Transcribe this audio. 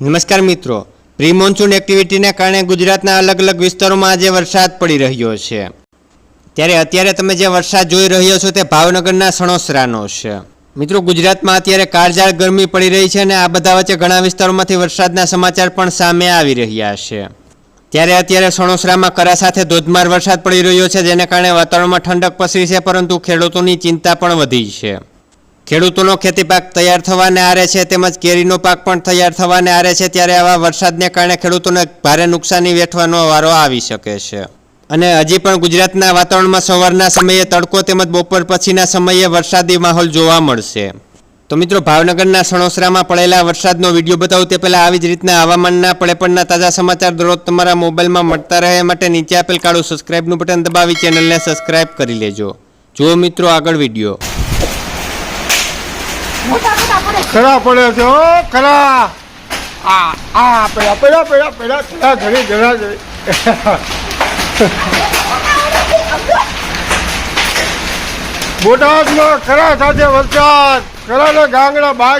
નમસ્કાર મિત્રો pre monsoon એક્ટિવિટીને કારણે ગુજરાતના અલગ અલગ વિસ્તારોમાં આજે વરસાદ પડી રહ્યો છે. ત્યારે અત્યારે તમે જે વરસાદ જોઈ રહ્યો છો તે ભાવનગરના સણોસરાનો છે. મિત્રો, ગુજરાતમાં અત્યારે કાળઝાળ ગરમી પડી રહી છે અને આ બધા વચ્ચે ઘણા વિસ્તારોમાંથી વરસાદના સમાચાર પણ સામે આવી રહ્યા છે. ત્યારે અત્યારે સણોસરામાં કરા સાથે ધોધમાર વરસાદ પડી રહ્યો છે, જેને કારણે વાતાવરણમાં ઠંડક પસરી છે, પરંતુ ખેડૂતોની ચિંતા પણ વધી છે. ખેડૂતોનો ખેતી પાક તૈયાર થવાને આરે છે તેમજ કેરીનો પાક પણ તૈયાર થવાને આરે છે ત્યારે આવા વરસાદને કારણે ખેડૂતોને ભારે નુકસાની વેઠવાનો વારો આવી શકે છે. અને હજી પણ ગુજરાતના વાતાવરણમાં સવારના સમયે તડકો તેમજ બપોર પછીના સમયે વરસાદી માહોલ જોવા મળશે. તો મિત્રો, ભાવનગરના સણોસરામાં પડેલા વરસાદનો વીડિયો બતાવું તે પહેલાં આવી જ રીતના હવામાનના પડે પણના તાજા સમાચાર દરરોજ તમારા મોબાઈલમાં મળતા રહે માટે નીચે આપેલ કાળું સબસ્ક્રાઇબનું બટન દબાવી ચેનલને સબસ્ક્રાઇબ કરી લેજો. જુઓ મિત્રો આગળ વીડિયો. ખરા પડે છે ખરા. આ આ પેલા પેલા પેલા પેલા પેલા ઘડી ઘણા ઘડી બોટાદમાં ખરા સાથે વરસાદ. ખરા ને ગાંગડા બહાર